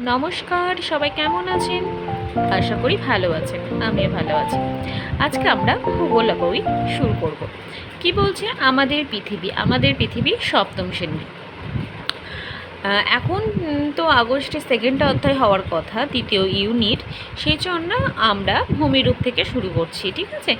নমস্কার, সবাই কেমন আছেন? আশা করি ভালো আছেন, আমিও ভালো আছি। আজকে আমরা ভূগোল বই শুরু করব। কি বলছে আমাদের পৃথিবী? আমাদের পৃথিবী সপ্তম শ্রেণি। এখন তো আগস্টে সেকেন্ড অধ্যায় হওয়ার কথা, দ্বিতীয় ইউনিট সেই জন্য আমরা ভূমিরূপ থেকে শুরু করছি, ঠিক আছে?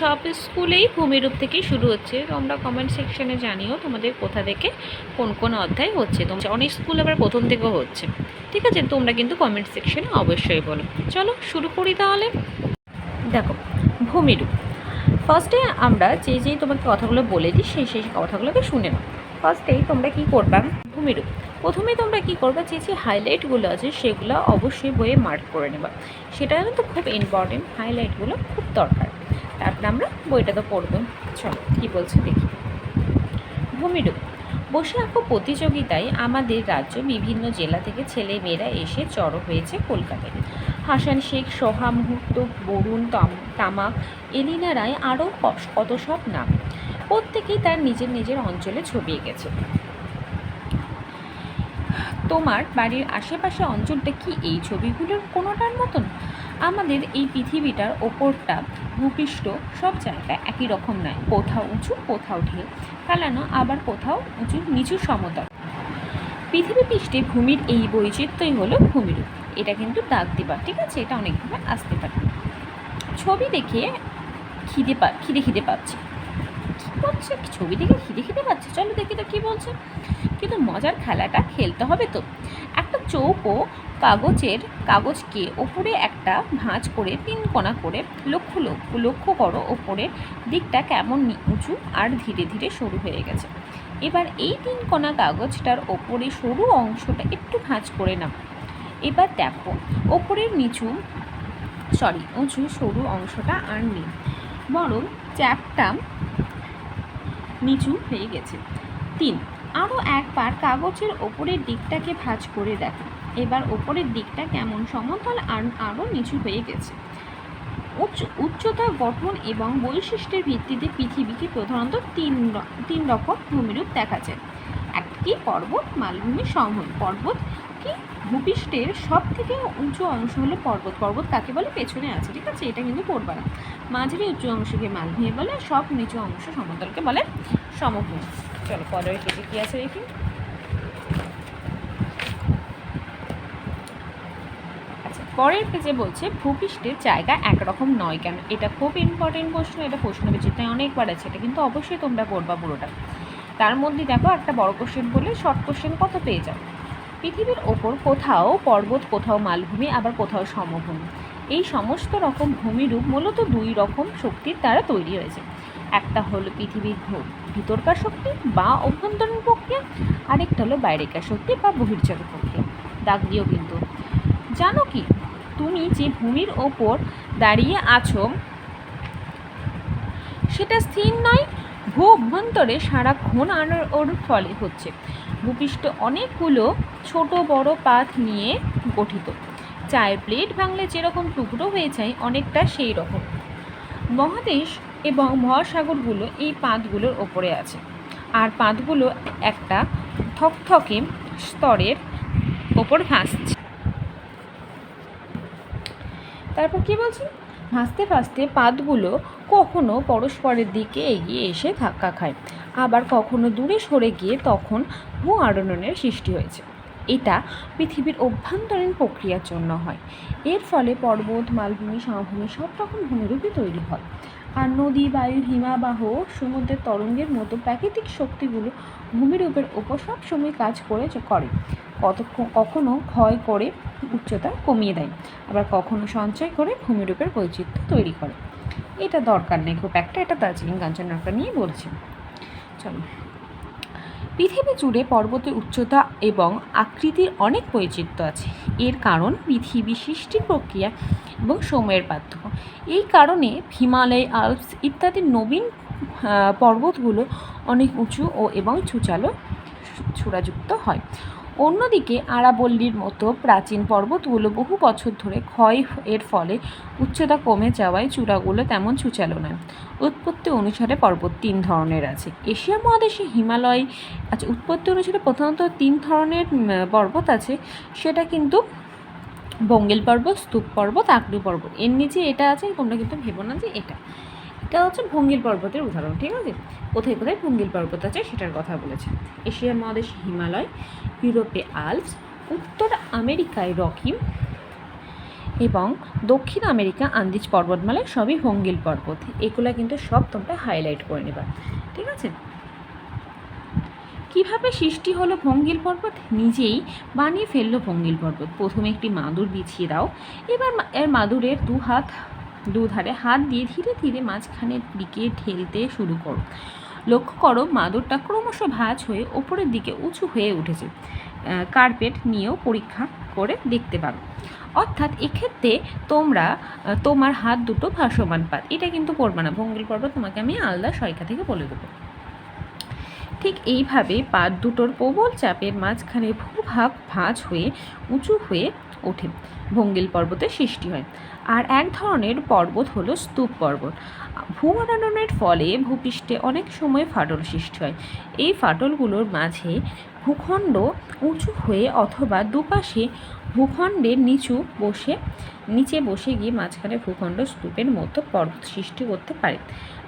সব স্কুলেই ভূমিরূপ থেকেই শুরু হচ্ছে। তোমরা কমেন্ট সেকশনে জানিও তোমাদের কোথা থেকে কোন কোন অধ্যায় হচ্ছে। তোমার, অনেক স্কুল আবার প্রথম থেকেও হচ্ছে, ঠিক আছে? তোমরা কিন্তু কমেন্ট সেকশনে অবশ্যই বলো। চলো, শুরু করি তাহলে। দেখো, ভূমিরূপ। ফার্স্টে আমরা যে যেই তোমাকে কথাগুলো বলে দিই, সেই সেই কথাগুলোকে শুনে নাও। ফার্স্টেই তোমরা কি করবা? ভূমিরূপ প্রথমে তোমরা কি করবা, যে যে হাইলাইটগুলো আছে সেগুলো অবশ্যই বইয়ে মার্ক করে নেবা। সেটা কিন্তু খুব ইম্পর্টেন্ট হাইলাইটগুলো খুব দরকার। তারপরে আমরা বইটা তো পড়ব। চলো, কী বলছে দেখি। ভূমিরূপ, বসে আঁকো প্রতিযোগিতায় আমাদের রাজ্য বিভিন্ন জেলা থেকে ছেলে মেয়েরা এসে জড়ো হয়েছে কলকাতায়। হাসান শেখ, সোহা মুহূর্ত, বরুণ তাম- তামাক এলিনা রায় আরও কত সব নাম। প্রত্যেকেই তার নিজের নিজের অঞ্চলে ছবিয়ে গেছে। তোমার বাড়ির আশেপাশে অঞ্চলটা কি এই ছবিগুলোর কোনোটার মতন? আমাদের এই পৃথিবীটার ওপরটা ভূপৃষ্ঠ, সব জায়গায় একই রকম নয়। কোথাও উঁচু, কোথাও ঢেউ। ফেলানো আবার কোথাও উঁচু, নিচু সমতল। পৃথিবী পৃষ্ঠে ভূমির এই বৈচিত্র্যই হলো ভূমিরূপ। এটা কিন্তু দাগ দেবার, ঠিক আছে? এটা অনেকভাবে আসতে পারে। ছবি দেখে খিদে পা খিদে খিদে পাচ্ছে। কী বলছে? ছবি দেখে খিদে খিদে পাচ্ছে? চলো দেখি তো কী বলছে। কিন্তু মজার খেলাটা খেলতে হবে তো। একটা চৌকো কাগজের কাগজকে ওপরে একটা ভাঁজ করে, তিন কোণা করে লক্ষ্য লক্ষ্য লক্ষ্য করো ওপরের দিকটা কেমন উঁচু আর ধীরে ধীরে সরু হয়ে গেছে। এবার এই তিন কোণা কাগজটার ওপরে সরু অংশটা একটু ভাঁজ করে নাও। এবার দেখো, ওপরের নিচু, সরি, উঁচু, সরু অংশটা আর নেই, বরং চ্যাপটা নিচু হয়ে গেছে। তিন আরও একবার কাগজের ওপরের দিকটাকে ভাঁজ করে দেখো। এবার ওপরের দিকটা কেমন? সমতল আর আরও নিচু হয়ে গেছে। উচ্চ, উচ্চতা গঠন এবং বৈশিষ্ট্যের ভিত্তিতে পৃথিবীকে প্রধানত তিন তিন রকম ভূমিরূপ দেখা যায়। একটি পর্বত, মালভূমি সমভূমি পর্বত কি? ভূপৃষ্ঠের সব থেকে উঁচু অংশ হলো পর্বত। পর্বত কাকে বলে? পেছনে আছে, ঠিক আছে? এটা কিন্তু পড়বা না। মাঝারি উঁচু অংশকে মালভূমি বলে, সব নিচু অংশ সমতলকে বলে সমভূমি। চলো পরের পেজে কি আছে দেখি। আচ্ছা পরের পেজে বলছে, ভূপৃষ্ঠের জায়গা একরকম নয় কেন? এটা খুব ইম্পর্টেন্ট প্রশ্ন, এটা প্রশ্ন বিচিত্রায় অনেকবার আছে, এটা কিন্তু অবশ্যই তোমরা পড়বা পুরোটা। তার মধ্যে দেখো একটা বড় কোশ্চেন বলে শর্ট কোশ্চেন কত পেয়ে যাও? পৃথিবীর ওপর কোথাও পর্বত, কোথাও মালভূমি, আবার কোথাও সমভূমি। এই সমস্ত রকম ভূমিরূপ মূলত দুই রকম শক্তির দ্বারা তৈরি হয়েছে। একটা হলো পৃথিবীর ভিতরকার শক্তি বা অভ্যন্তরীণ প্রক্রিয়া, আরেকটা হলো বাইরেকার শক্তি বা বহির্জাত প্রক্রিয়া। দাগ দিও কিন্তু। জানো কি? তুমি যে ভূমির ওপর দাঁড়িয়ে আছো, সেটা স্থির নয়, ভূ অভ্যন্তরে সারাক্ষণ আনার ওর ফলে হচ্ছে। ভূপৃষ্ঠ অনেকগুলো ছোট বড় পাত নিয়ে গঠিত। চায়ের প্লেট ভাঙলে যেরকম টুকরো হয়ে যায়, অনেকটা সেই রকম মহাদেশ এবং মহাসাগরগুলো এই পাতগুলোর ওপরে আছে। আর পাতগুলো একটা থকথকে স্তরের ওপর ভাসছে। তারপর কি বলছি? ভাসতে ভাসতে পাতগুলো কখনো পরস্পরের দিকে এগিয়ে এসে ধাক্কা খায়। আবার কখনো দূরে সরে গিয়ে তখন ভূ আরোহণের সৃষ্টি হয়েছে। এটা পৃথিবীর অভ্যন্তরীণ প্রক্রিয়ার জন্য হয়। এর ফলে পর্বত, মালভূমি, সমভূমি সব রকম ভূমিরূপই তৈরি হয়। আর নদী, বায়ু, হিমাবাহ, সমুদ্রের তরঙ্গের মতো প্রাকৃতিক শক্তিগুলো ভূমিরূপের ওপর সবসময় কাজ করে করে। কতক্ষণ কখনো ক্ষয় করে, উচ্চতা কমিয়ে দেয়। আবার কখনো সঞ্চয় করে, ভূমিরূপের বৈচিত্র্য তৈরি করে। এটা দরকার নেই, খুব একটা এটা দার্জিলিং কাঞ্চনজঙ্ঘা নিয়ে বলছি। চলো। পৃথিবী জুড়ে পর্বতের উচ্চতা এবং আকৃতির অনেক বৈচিত্র্য আছে। এর কারণ পৃথিবী সৃষ্টির প্রক্রিয়া এবং সময়ের পার্থক্য। এই কারণে হিমালয় আলপস ইত্যাদি নবীন পর্বতগুলো অনেক উঁচু ও এবং ছুচালো ছোড়াযুক্ত হয়। অন্যদিকে আরাবল্লীর মতো প্রাচীন পর্বতগুলো বহু বছর ধরে ক্ষয় এর ফলে উচ্চতা কমে যাওয়ায় চূড়াগুলো তেমন সুচালো নয়। উৎপত্তি অনুসারে পর্বত তিন ধরনের আছে। এশিয়া মহাদেশে হিমালয় আচ্ছা উৎপত্তি অনুসারে প্রধানত তিন ধরনের পর্বত আছে। সেটা কিন্তু বঙ্গেল পর্বত, স্তূপ পর্বত আকড়ি পর্বত। এর নিচে এটা আছে, তোমরা কিন্তু ভেবো না যে এটা। এটা হচ্ছে ভঙ্গিল পর্বতের উদাহরণ, ঠিক আছে? কোথায় কোথায় ভঙ্গিল পর্বত আছে সেটার কথা বলেছে। এশিয়া মহাদেশ, হিমালয়, ইউরোপে আলপস, উত্তর আমেরিকায় রকি এবং দক্ষিণ আমেরিকা, আন্দিজ পর্বতমালায় সবই ভঙ্গিল পর্বত। এগুলো কিন্তু সব তোমরা হাইলাইট করে নেবা, ঠিক আছে? কীভাবে সৃষ্টি হলো ভঙ্গিল পর্বত? নিজেই বানিয়ে ফেলল ভঙ্গিল পর্বত। প্রথমে একটি মাদুর বিছিয়ে দাও। এবার এর মাদুরের দু হাত দুধারে হাত দিয়ে ধীরে ধীরে মাঝখানের দিকে ঠেলতে শুরু করো। লক্ষ্য করো, মাদুরটা ক্রমশ ভাঁজ হয়ে ওপরের দিকে উঁচু হয়ে উঠেছে। কার্পেট নিয়েও পরীক্ষা করে দেখতে পারো অর্থাৎ এক্ষেত্রে তোমরা তোমার হাত দুটো ভাসমান পাত। এটা কিন্তু করবে না। ভঙ্গিল পর্বত তোমাকে আমি আলাদা সয়কা থেকে বলে দেবো। ঠিক এইভাবে পাত দুটোর প্রবল চাপের মাঝখানে ভূভাগ ভাঁজ হয়ে উঁচু হয়ে ওঠে। ভঙ্গিল পর্বতের সৃষ্টি হয়। আর এক ধরনের পর্বত হলো স্তূপ পর্বত। ভূমণ্ডলের ফলে ভূপৃষ্ঠে অনেক সময় ফাটল সৃষ্টি হয়। এই ফাটলগুলোর মাঝে ভূখণ্ড উঁচু হয়ে অথবা দুপাশে ভূখণ্ডের নিচু বসে, নিচে বসে গিয়ে মাঝখানে ভূখণ্ড স্তূপের মতো পর্বত সৃষ্টি করতে পারে।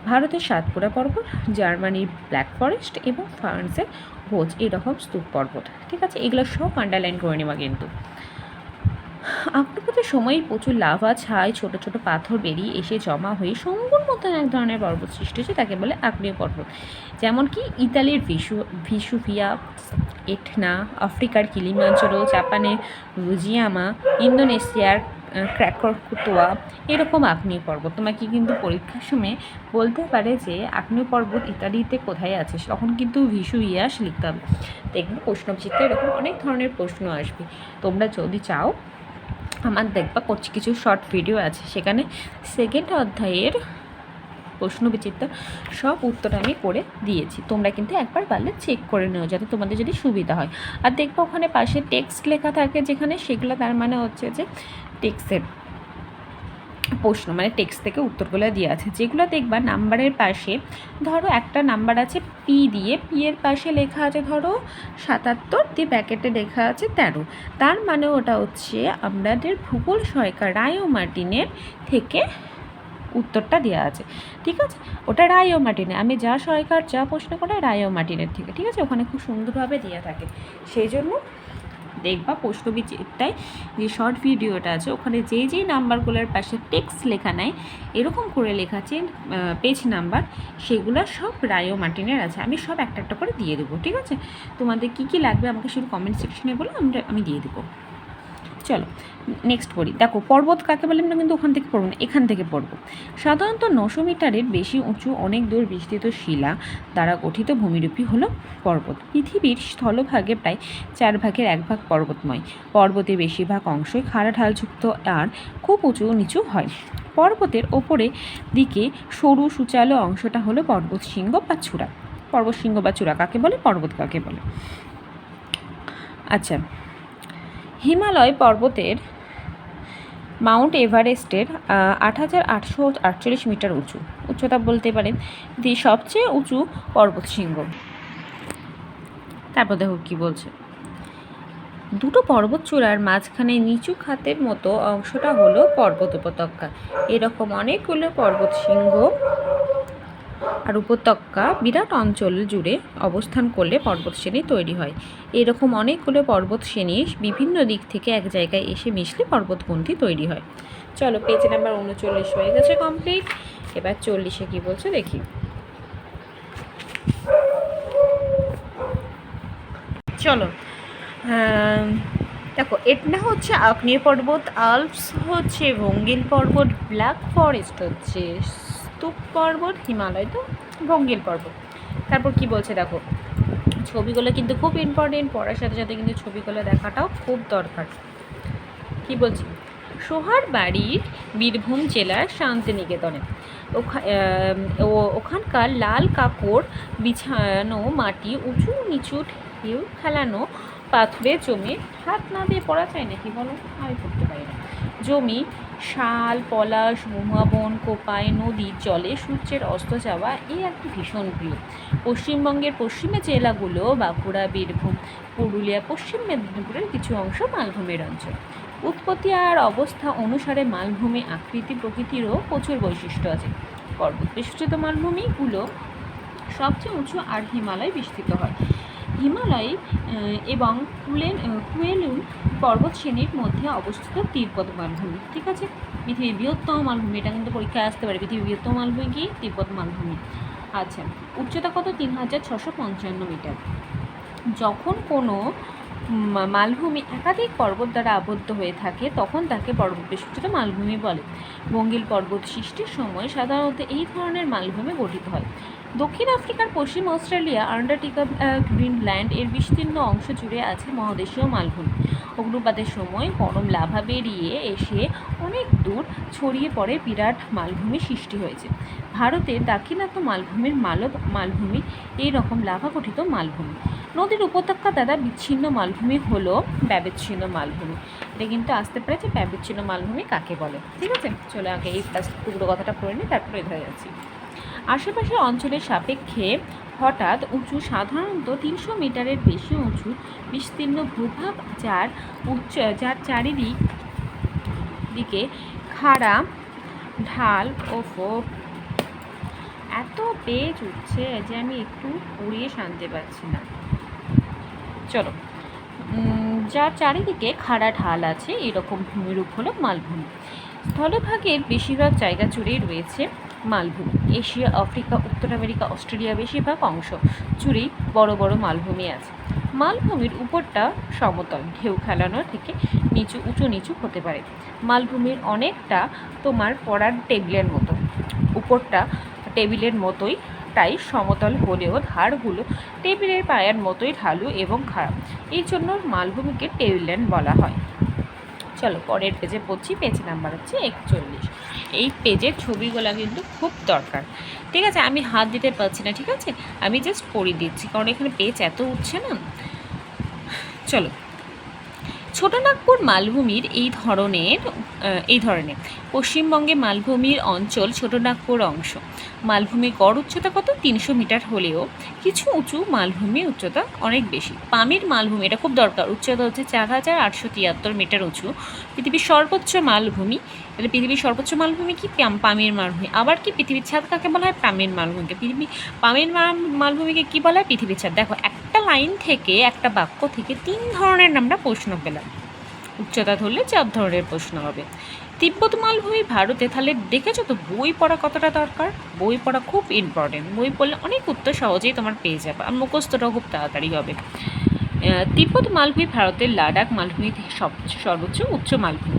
ভারতের সাতপুরা পর্বত, জার্মানির ব্ল্যাক ফরেস্ট এবং ফ্রান্সের ভোজ, এরকম স্তূপ পর্বত। ঠিক আছে? এগুলো সব আন্ডারলাইন করে নেওয়া কিন্তু। আগ্নেয়গিরির সময় প্রচুর লাভা ছাই ছোট ছোট পাথর বেরিয়ে এসে জমা হয়ে সঙ্গুর মতন এক ধরনের পর্বত সৃষ্টি হয়েছে, তাকে বলে আগ্নেয় পর্বত। যেমন কি ইতালির ভিসু, ভিসুভিয়া, এটনা, আফ্রিকার কিলিমাঞ্চলো জাপানের রুজিয়ামা, ইন্দোনেশিয়ার ক্র্যাকরকুতোয়া, এরকম আগ্নেয় পর্বত। তোমাকে কিন্তু পরীক্ষার সময় বলতে পারে যে আগ্নেয় পর্বত ইতালিতে কোথায় আছে, তখন কিন্তু ভিসু ইয়াস লিখতে হবে। দেখবে প্রশ্নচিত্রে এরকম অনেক ধরনের প্রশ্ন আসবে। তোমরা যদি চাও আমার দেখবা করছি কিছু শর্ট ভিডিও আছে। সেখানে সেকেন্ড অধ্যায়ের প্রশ্ন বিচিত্র সব উত্তর আমি করে দিয়েছি। তোমরা কিন্তু একবার পারলে চেক করে নিও যাতে তোমাদের যদি সুবিধা হয়। আর দেখব ওখানে পাশে টেক্সট লেখা থাকে যেখানে সেগুলো তার মানে হচ্ছে যে টেক্সটের প্রশ্ন মানে টেক্সট থেকে উত্তরগুলো দিয়ে আছে। যেগুলো দেখবা নাম্বারের পাশে, ধরো একটা নাম্বার আছে পি দিয়ে পি এর পাশে লেখা আছে ধরো সাতাত্তর, দিয়ে প্যাকেটে লেখা আছে তেরো। তার মানে ওটা হচ্ছে আমাদের ভূগোল সহায়িকা রায় মার্টিনের থেকে উত্তরটা দেওয়া আছে। ঠিক আছে? ওটা রায় ও মার্টিনের। আমি যা সহায়িকার যা প্রশ্ন করে, রায় মার্টিনের থেকে। ঠিক আছে? ওখানে খুব সুন্দরভাবে দেওয়া থাকে। সেই জন্য দেখবা প্রশ্নবিচিত্রায় যে শর্ট ভিডিওটা আছে, ওখানে যে যে নাম্বারগুলোর পাশে টেক্সট লেখা নাই, এরকম করে লেখা আছে পেজ নাম্বার সেগুলো সব রায়ো মার্টিনের আছে। আমি সব একটা একটা করে দিয়ে দেবো, ঠিক আছে? তোমাদের কি কি লাগবে আমাকে শুধু কমেন্ট সেকশনে বলো, আমরা, আমি দিয়ে দেবো। চলো নেক্সট পড়ি। দেখো, পর্বত কাকে বলে আমরা কিন্তু ওখান থেকে পড়ব না, এখান থেকে পড়ব। সাধারণত নশো মিটারের বেশি উঁচু, অনেক দূর বিস্তৃত শিলা দ্বারা গঠিত ভূমিরূপী হলো পর্বত। পৃথিবীর স্থলভাগে প্রায় চার ভাগের এক ভাগ পর্বতময়। পর্বতের বেশিরভাগ অংশই খাড়া, ঢালযুক্ত আর খুব উঁচু নিচু হয়। পর্বতের ওপরে দিকে সরু, সুচালো অংশটা হলো পর্বত শৃঙ্গ বা চূড়া। পর্বত শৃঙ্গ বা চূড়া কাকে বলে? পর্বত কাকে বলে? আচ্ছা হিমালয় পর্বতের মাউন্ট এভারেস্টের আট হাজার আটশো আটচল্লিশ মিটার উঁচু। উচ্চতা বলতে পারেন দি সবচেয়ে উঁচু পর্বত শৃঙ্গ তারপর দেখো কী বলছে। দুটো পর্বত চূড়ার মাঝখানে নিচু খাতের মতো অংশটা হলো পর্বত উপত্যকা। এরকম অনেকগুলো পর্বত শৃঙ্গ আর উপত্যকা বিরাট অঞ্চল জুড়ে অবস্থান করলে পর্বত শ্রেণি তৈরি হয়। এরকম অনেকগুলো পর্বত শ্রেণি বিভিন্ন দিক থেকে এক জায়গায় এসে মিশলে পর্বতপন্থী তৈরি হয়। চলো পেজ নাম্বার উনচল্লিশ হয়ে গেছে কমপ্লিট এবার চল্লিশে কি বলছে দেখি। চলো দেখো এটা হচ্ছে আগ্নেয় পর্বত, আলপস হচ্ছে ভঙ্গিল পর্বত, ব্ল্যাক ফরেস্ট হচ্ছে স্তূপ পর্বত হিমালয়, তো ভঙ্গিল পর্বত। তারপর কি বলছে দেখো, ছবিগুলো কিন্তু খুব ইম্পর্টেন্ট পড়ার সাথে সাথে কিন্তু ছবিগুলো দেখাটাও খুব দরকার। কি বলছি? সোহার বাড়ির বীরভূম জেলার শান্তিনিকেতনে। ও- ওখানকার লাল কাপড় বিছানো মাটি উঁচু নিচু ঢেউ খেলানো পাথুরে জমি। হাত না দিয়ে পড়া চাই নাকি বলো? আমি পড়তে পারি না। জমি শাল, পলাশ মহুয়াবন কোপাই নদীর জলে সূর্যের অস্ত যাওয়া এই একটি ভীষণ প্রিয়। পশ্চিমবঙ্গের পশ্চিমে জেলাগুলো বাঁকুড়া, বীরভূম, পুরুলিয়া, পশ্চিম মেদিনীপুরের কিছু অংশ মালভূমির অঞ্চল। উৎপত্তি আর অবস্থা অনুসারে মালভূমি আকৃতি প্রকৃতিরও প্রচুর বৈশিষ্ট্য আছে। পর্বত বেষ্টিত মালভূমিগুলো সবচেয়ে উঁচু আর হিমালয় বিস্তৃত হয়। হিমালয় এবং কুলেন কুয়েলুন পর্বত শ্রেণির মধ্যে অবস্থিত তিব্বত মালভূমি, ঠিক আছে? পৃথিবীর বৃহত্তম মালভূমি, এটা কিন্তু পরীক্ষায় আসতে পারে, পৃথিবীর বৃহত্তম মালভূমি কি? তিব্বত মালভূমি। আচ্ছা উচ্চতা কত? তিন হাজার ছশো পঞ্চান্ন মিটার। যখন কোনো মালভূমি একাধিক পর্বত দ্বারা আবদ্ধ হয়ে থাকে, তখন তাকে পর্বত বেষ্টিত মালভূমি বলে। বঙ্গিল পর্বত সৃষ্টির সময় সাধারণত এই ধরনের মালভূমি গঠিত হয়। দক্ষিণ আফ্রিকার পশ্চিম অস্ট্রেলিয়া আন্টার্কটিকা গ্রিনল্যান্ড এর বিস্তীর্ণ অংশ জুড়ে আছে মহাদেশীয় মালভূমি। অগ্নুপাতের সময় গরম লাভা বেরিয়ে এসে অনেক দূর ছড়িয়ে পড়ে বিরাট মালভূমি সৃষ্টি হয়েছে। ভারতের দাক্ষিণাত্য মালভূমির মালব, মালভূমি এই রকম লাভা গঠিত মালভূমি। নদীর উপত্যকা দ্বারা বিচ্ছিন্ন মালভূমি হলো ব্যবিচ্ছিন্ন মালভূমি। এটা কিন্তু আসতে পারে যে ব্যবিচ্ছিন্ন মালভূমি কাকে বলে। ঠিক আছে? চলে আগে এই টুকরো কথাটা পড়ে নিই, তারপরে ধরে যাচ্ছি। আশেপাশের অঞ্চলের সাপেক্ষে হঠাৎ উঁচু, সাধারণত তিনশো মিটারের বেশি উঁচু, বিস্তীর্ণ ভূভাগ যার উচ্চ, যার চারিদিক দিকে খাড়া ঢাল ও ফোট। এত পেজ উঠছে যে আমি একটু পড়িয়ে শান্তি পাচ্ছি না। চলো যার চারিদিকে খাড়া ঢাল আছে, এরকম ভূমিরূপ হলো মালভূমি। স্থলভাগের বেশিরভাগ জায়গা জুড়েই রয়েছে মালভূমি। এশিয়া, আফ্রিকা, উত্তর আমেরিকা, অস্ট্রেলিয়া বেশিরভাগ অংশ জুড়েই বড় বড় মালভূমি আছে। মালভূমির উপরটা সমতল, ঢেউ খেলানো থেকে নিচু, উঁচু নিচু হতে পারে। মালভূমির অনেকটা তোমার পড়ার টেবিলের মতো। উপরটা টেবিলের মতোই, তাই সমতল হলেও ধারগুলো টেবিলের পায়ের মতোই ঢালু এবং খারাপ এই জন্য মালভূমিকে টেবিল্যান্ড বলা হয়। চলো, পরের পেজে পড়ছি পেজ নাম্বার হচ্ছে একচল্লিশ। এই পেজের ছবিগুলো কিন্তু খুব দরকার। ঠিক আছে, আমি হাত দিতে পারছি না, ঠিক আছে? আমি জাস্ট পরিয়ে দিচ্ছি, কারণ এখানে পেজ এত উঠছে না। চলো। ছোটনাগপুর মালভূমির এই ধরনের এই ধরনের পশ্চিমবঙ্গে মালভূমির অঞ্চল ছোটনাগপুর অংশ। মালভূমির গড় উচ্চতা কত? তিনশো মিটার হলেও কিছু উঁচু মালভূমি উচ্চতা অনেক বেশি। পামির মালভূমি, এটা খুব দরকার, উচ্চতা হচ্ছে চার হাজার আটশো তিয়াত্তর মিটার উঁচু। পৃথিবীর সর্বোচ্চ মালভূমি তাহলে পৃথিবীর সর্বোচ্চ মালভূমি কি? পাম- পামির মালভূমি। আবার কি? পৃথিবীর ছাদ কাকে বলা হয়? পামির মালভূমিকে। পৃথিবী পামির মালভূমিকে কি বলা হয়? পৃথিবীর ছাদ। দেখো একটা লাইন থেকে একটা বাক্য থেকে তিন ধরনের আমরা প্রশ্ন পেলাম। উচ্চতা ধরলে চার ধরনের প্রশ্ন হবে। তিব্বত মালভূমি ভারতে তাহলে দেখেছ তো বই পড়া কতটা দরকার? বই পড়া খুব ইম্পর্টেন্ট বই পড়লে অনেক উত্তর সহজেই তোমার পেয়ে যাবে আর মুখস্থটাও খুব তাড়াতাড়ি হবে। তিব্বত মালভূমি ভারতের লাদাখ মালভূমি সবচেয়ে সর্বোচ্চ উচ্চ মালভূমি।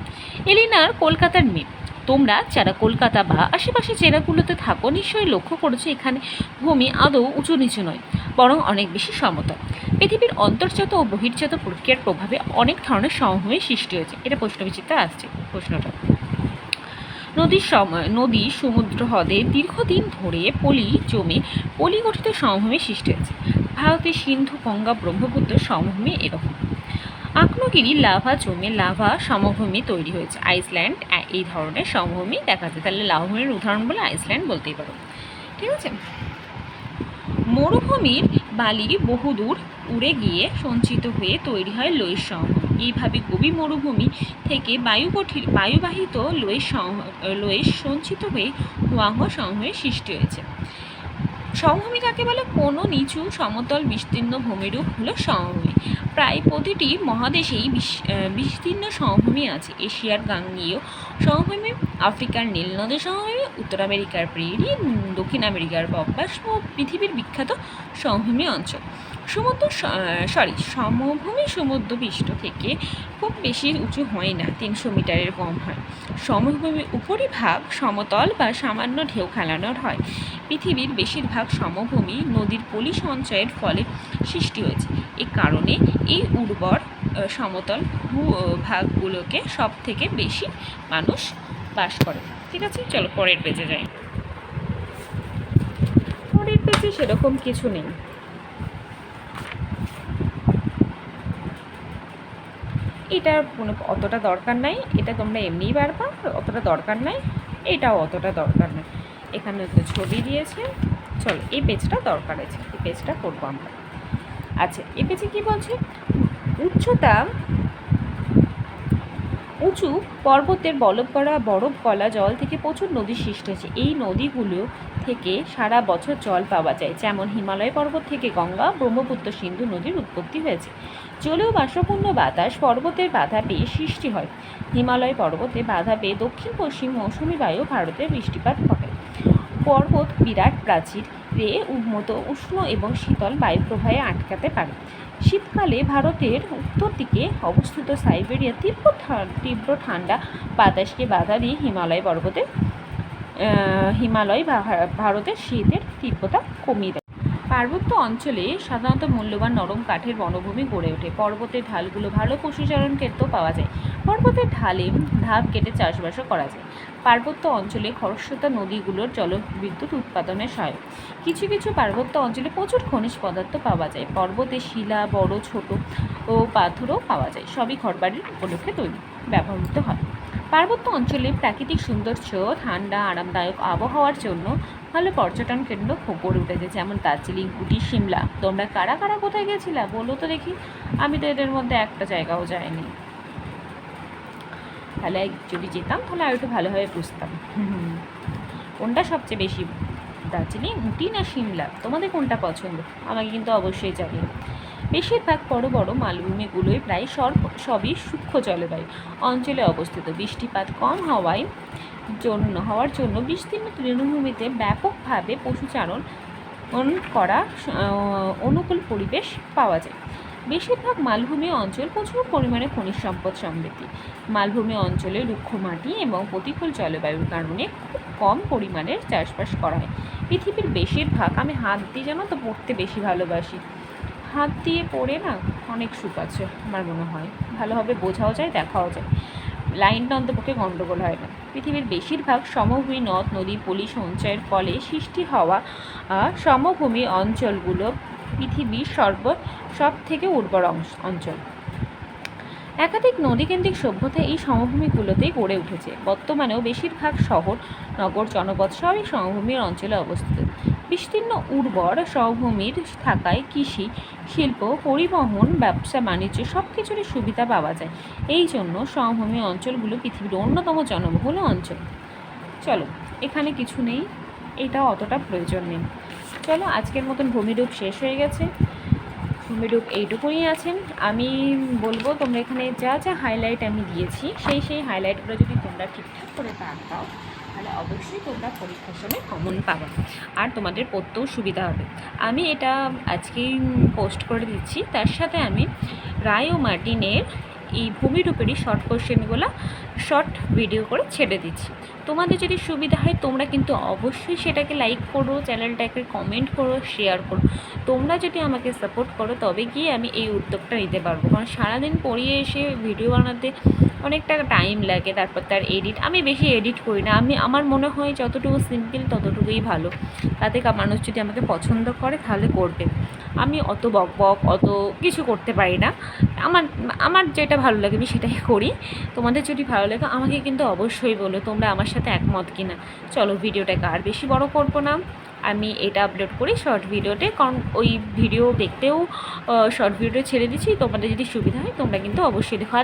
এলিনার কলকাতার মেয়ে তোমরা যারা কলকাতা বা আশেপাশে জেলাগুলোতে থাকো, নিশ্চয়ই লক্ষ্য করেছ এখানে ভূমি আদৌ উঁচু নিচু নয়, বরং অনেক বেশি সমতল। পৃথিবীর অন্তর্জাত ও বহির্জাত প্রক্রিয়ার প্রভাবে অনেক ধরনের সমভূমির সৃষ্টি হয়েছে। এটা প্রশ্নবিচিত্তে আসছে প্রশ্নটা। নদীর সময়, নদী, সমুদ্র হ্রদে দীর্ঘদিন ধরে পলি জমে, পলি গঠিত সমভূমি সৃষ্টি হয়েছে। ভারতের সিন্ধু, গঙ্গা, ব্রহ্মপুত্র সমভূমি এরকম। আগ্নেয়গিরি লাভা জমে, লাভা সমভূমি তৈরি হয়েছে। আইসল্যান্ড এই ধরনের সমভূমি দেখা যায়। তাহলে লাভাভূমির উদাহরণ বলে আইসল্যান্ড বলতেই পারো। ঠিক আছে? মরুভূমির বালি বহুদূর উড়ে গিয়ে সঞ্চিত হয়ে তৈরি হয় লোয়ের সমভূমি। এইভাবে গভীর মরুভূমি থেকে বায়ু কঠিন বায়ুবাহিত সম- লোয়ের সঞ্চিত হয়ে হুয়াঙ্গ সমভূমির সৃষ্টি হয়েছে। সমভূমি কাকে বলে কোনো নিচু সমতল বিস্তীর্ণ ভূমিরূপ হলো সমভূমি। প্রায় প্রতিটি মহাদেশেই বিস- বিস্তীর্ণ সমভূমি আছে। এশিয়ার গাঙ্গীয় সমভূমি, আফ্রিকার নীল নদের সমভূমি, উত্তর আমেরিকার প্রেরি দক্ষিণ আমেরিকার পব্বাস ও পৃথিবীর বিখ্যাত সমভূমি অঞ্চল। সমুদ্র সরি সমভূমি সমুদ্রপৃষ্ঠ থেকে খুব বেশি উঁচু হয় না, তিনশো মিটারের কম হয়। সমভূমির উপরিভাগ সমতল বা সামান্য ঢেউ খেলানোর হয়। পৃথিবীর বেশিরভাগ সমভূমি নদীর পলি সঞ্চয়ের ফলে সৃষ্টি হয়েছে। এ কারণে এই উর্বর সমতল ভূ ভাগগুলোকে সব থেকে বেশি মানুষ বাস করে। ঠিক আছে? চলো পরের পেজে যাই। পরের পেজে সেরকম কিছু নেই। এটার কোনো অতটা দরকার নাই। এটা তোমরা এমনিই পারবা অতটা দরকার নাই। এটাও অতটা দরকার নেই। এখানে ছবি দিয়েছে। চলো, এই পেজটা দরকার আছে। এই পেজটা করব আমরা। আচ্ছা এ পেজে কী বলছে? উচ্চতা উঁচু পর্বতের বলব করা বরফ গলা জল থেকে প্রচুর নদী সৃষ্টি হয়েছে। এই নদীগুলো থেকে সারা বছর জল পাওয়া যায়, যেমন হিমালয় পর্বত থেকে গঙ্গা, ব্রহ্মপুত্র সিন্ধু নদীর উৎপত্তি হয়েছে। জলীয় বাষ্পপূর্ণ বাতাস পর্বতের বাধা পেয়ে সৃষ্টি হয়। হিমালয় পর্বতে বাধা পেয়ে দক্ষিণ পশ্চিম মৌসুমী বায়ু ভারতে বৃষ্টিপাত ঘটে। পর্বত বিরাট প্রাচীর রে উন্মত উষ্ণ এবং শীতল বায়ুপ্রবাহে আটকাতে পারে। শীতকালে ভারতের উত্তর দিকে অবস্থিত সাইবেরিয়া তীব্র তীব্র ঠান্ডা বাতাসকে বাধা দিয়ে হিমালয় পর্বতে হিমালয় ভারতের শীতের তীব্রতা কমিয়ে দেয়। পার্বত্য অঞ্চলে সাধারণত মূল্যবান নরম কাঠের বনভূমি গড়ে ওঠে। পর্বতের ঢালগুলো ভালো পশুচারণ ক্ষেত্রেও পাওয়া যায়। পর্বতের ঢালে ধাপ কেটে চাষবাসও করা যায়। পার্বত্য অঞ্চলে খরস্রোতা নদীগুলোর জলবিদ্যুৎ উৎপাদনে সহায়ক। কিছু কিছু পার্বত্য অঞ্চলে প্রচুর খনিজ পদার্থ পাওয়া যায়। পর্বতে শিলা, বড়, ছোট ও পাথরও পাওয়া যায়। সবই ঘরবাড়ির উপলক্ষে তৈরি, ব্যবহৃত হয়। পার্বত্য অঞ্চলে প্রাকৃতিক সৌন্দর্য, ঠান্ডা, আরামদায়ক আবহাওয়ার জন্য ভালো পর্যটন কেন্দ্র গড়ে উঠেছে, যেমন দার্জিলিং উটি সিমলা। তোমরা কারা কারা কোথায় গেছিলা বলো তো দেখি। আমি তো এদের মধ্যে একটা জায়গাও যাইনি। তাহলে যদি যেতাম, তাহলে আর একটু ভালোভাবে বুঝতাম। কোনটা সবচেয়ে বেশি দার্জিলিং? উটি না সিমলা? তোমাদের কোনটা পছন্দ? আমাকে কিন্তু অবশ্যই জানিও। বেশিরভাগ বড় বড় মালভূমিগুলোই প্রায় সব সবই সূক্ষ্ম জলবায়ু। অঞ্চলে অবস্থিত বৃষ্টিপাত কম হওয়ায় জন্য হওয়ার জন্য বিস্তীর্ণ তৃণভূমিতে ব্যাপকভাবে পশুচারণ করা অনুকূল পরিবেশ পাওয়া যায়। বেশিরভাগ মালভূমি অঞ্চল প্রচুর পরিমাণে খনিজ সম্পদ সমৃদ্ধ। মালভূমি অঞ্চলে রুক্ষ মাটি এবং প্রতিকূল জলবায়ুর কারণে খুব কম পরিমাণের চাষবাস করা হয়। পৃথিবীর বেশিরভাগ, আমি হাত দিয়ে জানো তো পড়তে বেশি ভালোবাসি। হাত দিয়ে পড়ে না অনেক সুখ আছে আমার মনে হয়। ভালোভাবে বোঝাও যায়, দেখাও যায়। লাইনটা অন্তপক্ষে গণ্ডগোল হয় না। পৃথিবীর বেশিরভাগ সমভূমি নদ, নদী পলি সঞ্চয়ের ফলে সৃষ্টি হওয়া সমভূমি অঞ্চলগুলো পৃথিবীর সর্ব সব থেকে উর্বর অংশ- অঞ্চল। একাধিক নদীকেন্দ্রিক সভ্যতা এই সমভূমিগুলোতেই গড়ে উঠেছে। বর্তমানেও বেশিরভাগ শহর, নগর, জনপদ সবই সমভূমির অঞ্চলে অবস্থিত। বিস্তীর্ণ উর্বর সমভূমির থাকায় কৃষি, শিল্প, পরিবহন, ব্যবসা, বাণিজ্য সব কিছুরই সুবিধা পাওয়া যায়। এই জন্য সমভূমি অঞ্চলগুলো পৃথিবীর অন্যতম জনবহুল অঞ্চল। চলো, এখানে কিছু নেই এটা অতটা প্রয়োজন নেই। চলো, আজকের মতন ভূমিরূপ শেষ হয়ে গেছে। ভূমিরূপ এইটুকুই আছেন। আমি বলব, তোমরা এখানে যা যা হাইলাইট আমি দিয়েছি, সেই সেই হাইলাইটগুলো যদি তোমরা ঠিকঠাক করে দাগ দাও, তাহলে অবশ্যই তোমরা পরীক্ষার সময় কমন পাবে। আর তোমাদের পড়তেও সুবিধা হবে। আমি এটা আজকেই পোস্ট করে দিচ্ছি। তার সাথে আমি রায় ও মার্টিনের এই ভূমিরূপেরই শর্ট কোশ্চেনগুলো শর্ট ভিডিও করে ছেড়ে দিচ্ছি। তোমাদের যদি সুবিধা হয়, তোমরা কিন্তু অবশ্যই সেটাকে লাইক করো চ্যানেলটাকে কমেন্ট করো শেয়ার করো। তোমরা যদি আমাকে সাপোর্ট করো, তবে গিয়ে আমি এই উদ্যোগটা নিতে পারব। কারণ সারাদিন পড়িয়ে এসে ভিডিও বানাতে অনেকটা টাইম লাগে, তারপর তার এডিট আমি বেশি এডিট করি না। আমি, আমার মনে হয় যতটুকু সিম্পল ততটুকুই ভালো। তাতে মানুষ যদি আমাকে পছন্দ করে, তাহলে করবে। আমি অত বক বক, অত কিছু করতে পারি না। আমার আমার যেটা ভালো লাগে, আমি সেটাই করি। তোমাদের যদি ভালো লাগে, আমাকে কিন্তু অবশ্যই বলো, তোমরা আমার সাথে একমত কিনা। চলো, ভিডিওটাকে আর বেশি বড় করব না। আমি এটা আপলোড করি শর্ট ভিডিওতে কারণ ওই ভিডিও দেখতেও শর্ট ভিডিও ছেড়ে দিচ্ছি। তোমাদের যদি সুবিধা হয়, তোমরা কিন্তু অবশ্যই দেখো।